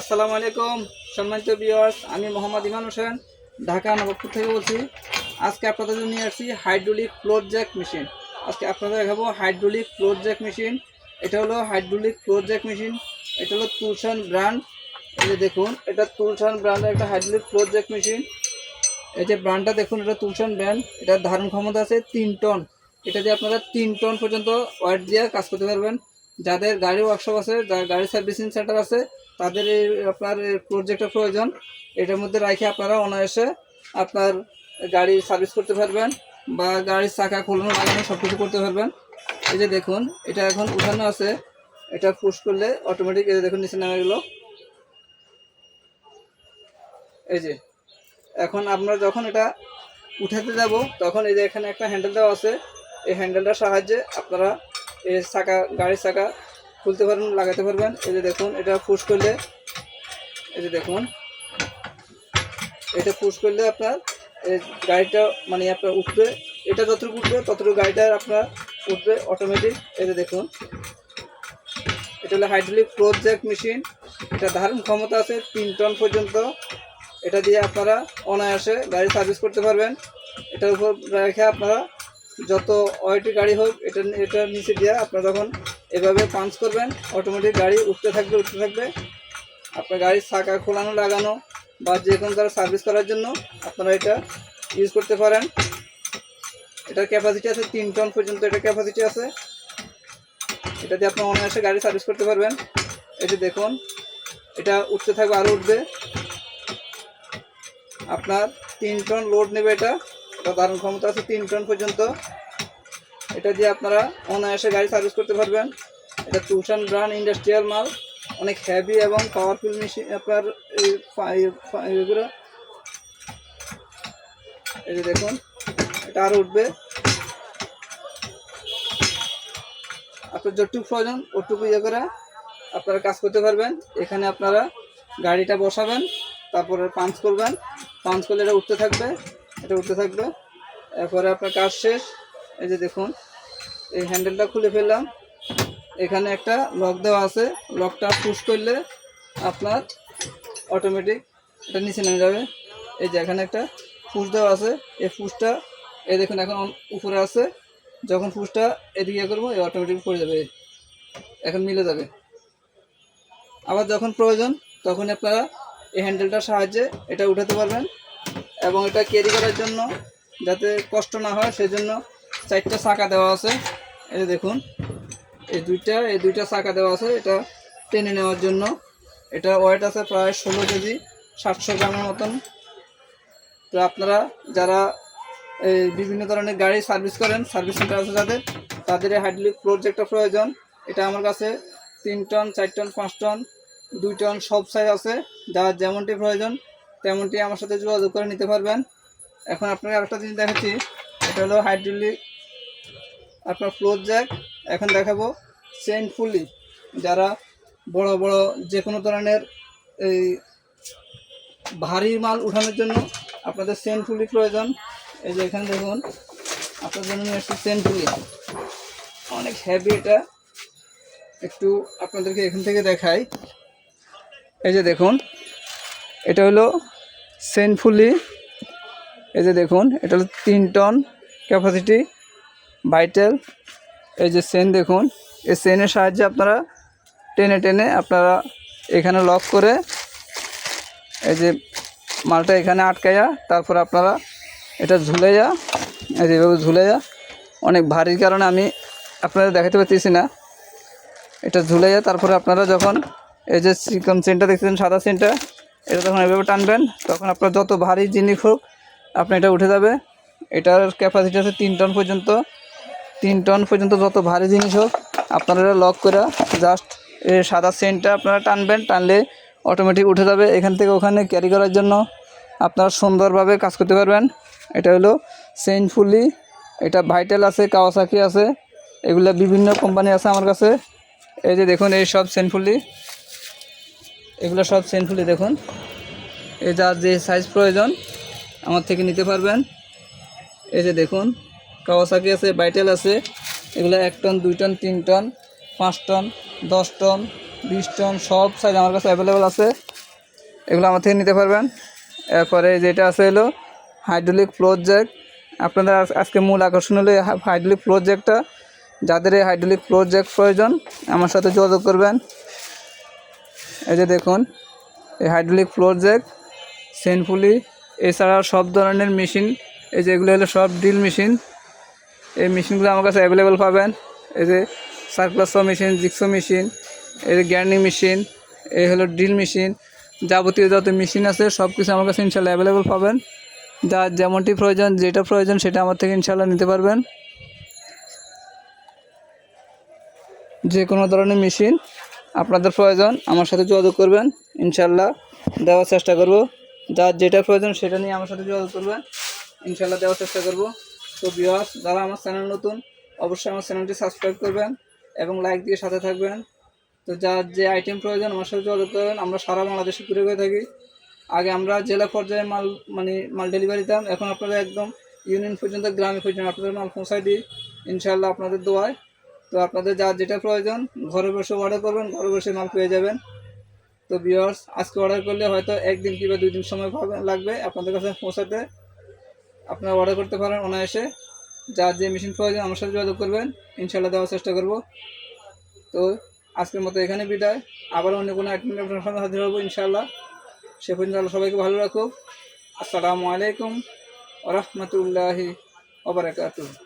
আসসালামু আলাইকুম, সম্মানিত বিয়ার্স আমি মোহাম্মদ ইমান হোসেন, ঢাকা নবাবপুর থেকে বলছি। আজকে আপনাদের জন্য নিয়ে আসছি হাইড্রোলিক ফ্লোর জ্যাক মেশিন আজকে আপনাদের দেখাবো হাইড্রোলিক ফ্লোর জ্যাক মেশিন এটা হলো হাইড্রোলিক ফ্লোর জ্যাক মেশিন এটা হলো তুলসান ব্র্যান্ড এই যে দেখুন, এটা তুলসান ব্র্যান্ডের একটা হাইড্রোলিক ফ্লোর জ্যাক মেশিন এই যে ব্র্যান্ডটা দেখুন, এটা তুলসান ব্র্যান্ড এটার ধারণ ক্ষমতা আছে তিন টন। এটা দিয়ে আপনারা তিন টন পর্যন্ত ওয়াট দিয়ে কাজ করতে পারবেন। যাদের গাড়ি ওয়ার্কশপ আছে যার গাড়ি সার্ভিসিং সেন্টার আছে তাদের আপনার প্রজেক্টের প্রয়োজন, এটার মধ্যে রাখে আপনারা অনায়াসে আপনার গাড়ি সার্ভিস করতে পারবেন বা গাড়ির চাকা খোলানো লাগানো সব কিছু করতে পারবেন। এই যে দেখুন, এটা এখন উঠানো আছে, এটা পুশ করলে অটোমেটিক এই যে দেখুন, নিচে নেমে গেলো। এই যে, এখন আমরা যখন এটা উঠাতে যাব, তখন এই যে এখানে একটা হ্যান্ডেল দেওয়া আছে, এই হ্যান্ডেলটার সাহায্যে আপনারা এই চাকা, গাড়ির চাকা খুলতে পারবেন, লাগাতে পারবেন। এই যে দেখুন, এটা পুশ করলে, এই যে দেখুন। এটা পুশ করলে আপনার গাড়িটা মানে আপনার উঠবে। এটা যতটুকু উঠবে, ততটুকু গাড়িটা আপনার উঠবে অটোমেটিক এই যে দেখুন। এটা হলো হাইড্রোলিক প্রোজেক্ট মেশিন এটা ধারণ ক্ষমতা আছে তিন টন পর্যন্ত। এটা দিয়ে আপনারা অনায়াসে গাড়ি সার্ভিস করতে পারবেন। এটার উপর রেখে আপনারা যত ওয়াইটি গাড়ি হোক, এটা এটার নিচে দিয়ে আপনারা যখন এভাবে পাঞ্চ করবেন অটোমেটিক গাড়ি উঠতে থাকবে উঠতে থাকবে। আপনার গাড়ির চাকা খোলানো, লাগানো, বা যে কোনো তারা সার্ভিস করার জন্য আপনারা এটা ইউজ করতে পারেন। এটার ক্যাপাসিটি আছে তিন টন পর্যন্ত এটা ক্যাপাসিটি আছে। এটা দিয়ে অনায়াসে গাড়ি সার্ভিস করতে পারবেন। যে দেখুন, এটা উঠতে থাকবে আরও উঠবে। আপনার তিন টন লোড নেবে এটা এটা ধারণ ক্ষমতা আছে, তিন টন পর্যন্ত। এটা দিয়ে আপনারা অনায়াসে গাড়ি সার্ভিস করতে পারবেন। এটা টুশন ব্রান্ড ইন্ডাস্ট্রিয়াল মাল, অনেক হেভি এবং পাওয়ারফুল মেশিন আপনার এগুলো। এই যে দেখুন, এটা আরও উঠবে। আপনার যতটুকু প্রয়োজন, ওটুকু ইয়ে করে আপনারা কাজ করতে পারবেন। এখানে আপনারা গাড়িটা বসাবেন, তারপরে পাঞ্চ করবেন। পাঞ্চ করলে এটা উঠতে থাকবে, এটা উঠতে থাকবে। এরপরে আপনার কাজ শেষ। এই যে দেখুন, এই হ্যান্ডেলটা খুলে ফেললাম। এখানে একটা লক দেওয়া আছে। লকটা পুশ করলে আপনার অটোমেটিক এটা নিচে নেমে যাবে। এই যে এখানে একটা পুশ দেওয়া আছে। এই পুশটা এই দেখুন এখন উপরে আছে। যখন পুশটা এদিকে ইয়ে করব, এই অটোমেটিক পড়ে যাবে। এখন মিলে যাবে। আবার যখন প্রয়োজন তখন আপনারা এই হ্যান্ডেলটার সাহায্যে এটা উঠাতে পারবেন এবং এটা ক্যারি করার জন্য যাতে কষ্ট না হয়, সেজন্য চারটা চাকা দেওয়া আছে। এই দেখুন এই দুইটা এই দুইটা চাকা দেওয়া আছে, এটা টেনে নেওয়ার জন্য। এটা ওয়েট আছে প্রায় ষোলো কেজি, সাতশো গ্রামের মতন। তো আপনারা যারা এই বিভিন্ন ধরনের গাড়ি সার্ভিস করেন, সার্ভিস সেন্টার আছে যাদের, তাদের এই হাইড্রোলিক প্রজেক্টটা প্রয়োজন, এটা আমার কাছে তিন টন, চার টন, পাঁচ টন, দুই টন সব সাইজ আছে। যার যেমনটি প্রয়োজন, তেমনটি আমার সাথে যোগাযোগ করে নিতে পারবেন। এখন আপনাকে আরেকটা জিনিস দেখাচ্ছি, এটা হলো হাইড্রোলিক আপনার ফ্লোর জ্যাক এখন দেখাবো চেন ফুলি যারা বড় বড় যে কোনো ধরনের এই ভারী মাল উঠানোর জন্য আপনাদের চেন ফুলি প্রয়োজন। এই যে এখানে দেখুন আপনার জন্য নিয়ে এসেছি চেন ফুলি অনেক হেভি এটা। একটু আপনাদেরকে এখান থেকে দেখাই। এই যে দেখুন, এটা হলো সেনফুলি এই যে দেখুন, এটা হলো তিন টন ক্যাপাসিটি বাইটেল এই যে সেন দেখুন, এই সেনের সাহায্যে আপনারা টেনে টেনে আপনারা এখানে লক করে এই যে মালটা এখানে আটকাইয়া তারপর আপনারা এটা ঝুলাইয়া, এই যে এভাবে যা অনেক ভারীর কারণে আমি আপনাদের দেখাতে পারতেছি না। এটা ঝুলে যা তারপরে আপনারা যখন এই যে চিকন চেনটা দেখছেন সাদা চেনটা এটা যখন এভাবে টানবেন, তখন আপনার যত ভারী জিনিস হোক, আপনি এটা উঠে যাবে। এটার ক্যাপাসিটি আছে তিন টন পর্যন্ত। তিন টন পর্যন্ত যত ভারী জিনিস হোক, আপনারা লক করে জাস্ট সাদা চেনটা আপনারা টানবেন, টানলে অটোমেটিক উঠে যাবে। এখান থেকে ওখানে ক্যারি করার জন্য আপনারা সুন্দরভাবে কাজ করতে পারবেন। এটা হলো চেইন ফুলি এটা ভাইটেল আছে কাওয়াসাকি আছে, এগুলো বিভিন্ন কোম্পানি আছে আমার কাছে। এই যে দেখুন, এই সব সেনফুলি এগুলো সব সেনফুলি দেখুন। এই যার যে সাইজ প্রয়োজন, আমার থেকে নিতে পারবেন। এই যে দেখুন কাওয়াসাকি আছে, বাইটেল আছে। এগুলো এক টন, দুই টন, তিন টন, পাঁচ টন, দশ টন, বিশ টন, সব সাইজ আমার কাছে অ্যাভেলেবেল আছে। এগুলো আমার থেকে নিতে পারবেন। এরপরে যেটা আছে হলো হাইড্রোলিক ফ্লোর জ্যাক আপনাদের আজকে মূল আকর্ষণ হলো হাইড্রোলিক ফ্লোর জ্যাকটা যাদের এই হাইড্রোলিক ফ্লোর জ্যাক প্রয়োজন, আমার সাথে যোগাযোগ করবেন। এই যে দেখুন, এই হাইড্রোলিক ফ্লোর জ্যাক সেনফুলি এছাড়াও সব ধরনের মেশিন এই যে এগুলো হলো সব ড্রিল মেশিন মেশিনগুলো আমার কাছে অ্যাভেলেবেল পাবেন। এই যে সার্কুলাসো মেশিন জিক্সো মেশিন এই যে গ্যান্ডিং মেশিন এই হলো ড্রিল মেশিন যাবতীয় যত মেশিন আছে সব কিছু আমার কাছে ইনশাল্লাহ অ্যাভেলেবেল পাবেন। যা যেমনটি প্রয়োজন, যেটা প্রয়োজন সেটা আমার থেকে ইনশাল্লাহ নিতে পারবেন। যে কোনো ধরনের মেশিন আপনাদের প্রয়োজন, আমার সাথে যোগাযোগ করবেন। ইনশাল্লাহ দেওয়ার চেষ্টা করব। যার যেটা প্রয়োজন সেটা নিয়ে আমার সাথে যোগাযোগ করবেন। ইনশাল্লাহ দেওয়ার চেষ্টা করব। তো বিয়াস যারা আমার চ্যানেল নতুন, অবশ্যই আমার চ্যানেলটি সাবস্ক্রাইব করবেন এবং লাইক দিয়ে সাথে থাকবেন। তো যার যে আইটেম প্রয়োজন আমার সাথে যোগাযোগ করবেন, আমরা সারা বাংলাদেশে ঘুরে ঘুরে থাকি। আগে আমরা জেলা পর্যায়ে মাল মানে মাল ডেলিভারি দিতাম, এখন আপনারা একদম ইউনিয়ন পর্যন্ত, গ্রামে পর্যন্ত আপনাদের মাল পৌঁছায় দিই ইনশাল্লাহ আপনাদের দোয়ায়। তো আপনাদের যার যেটা প্রয়োজন, ঘরে বসে অর্ডার করবেন, ঘরে বসে মাল পেয়ে যাবেন। তো বিয়ার্স আজকে অর্ডার করলে হয়তো একদিন কিংবা দুই দিন সময় লাগবে আপনাদের কাছে পৌঁছাতে। আপনারা অর্ডার করতে পারেন অনায়াসে। যা যে মেশিন প্রয়োজন, আমার সাথে যোগাযোগ করবেন। ইনশাল্লাহ দেওয়ার চেষ্টা করব। তো, আজকের মতো এখানে বিদায়। আবার অন্য কোনো আইটেম আপনার সামনে হাজির হব ইনশাল্লাহ সে পর্যন্ত সবাইকে ভালো রাখুক। আসসালামু আলাইকুম রহমতুল্লাহি ওবরাকাতুহ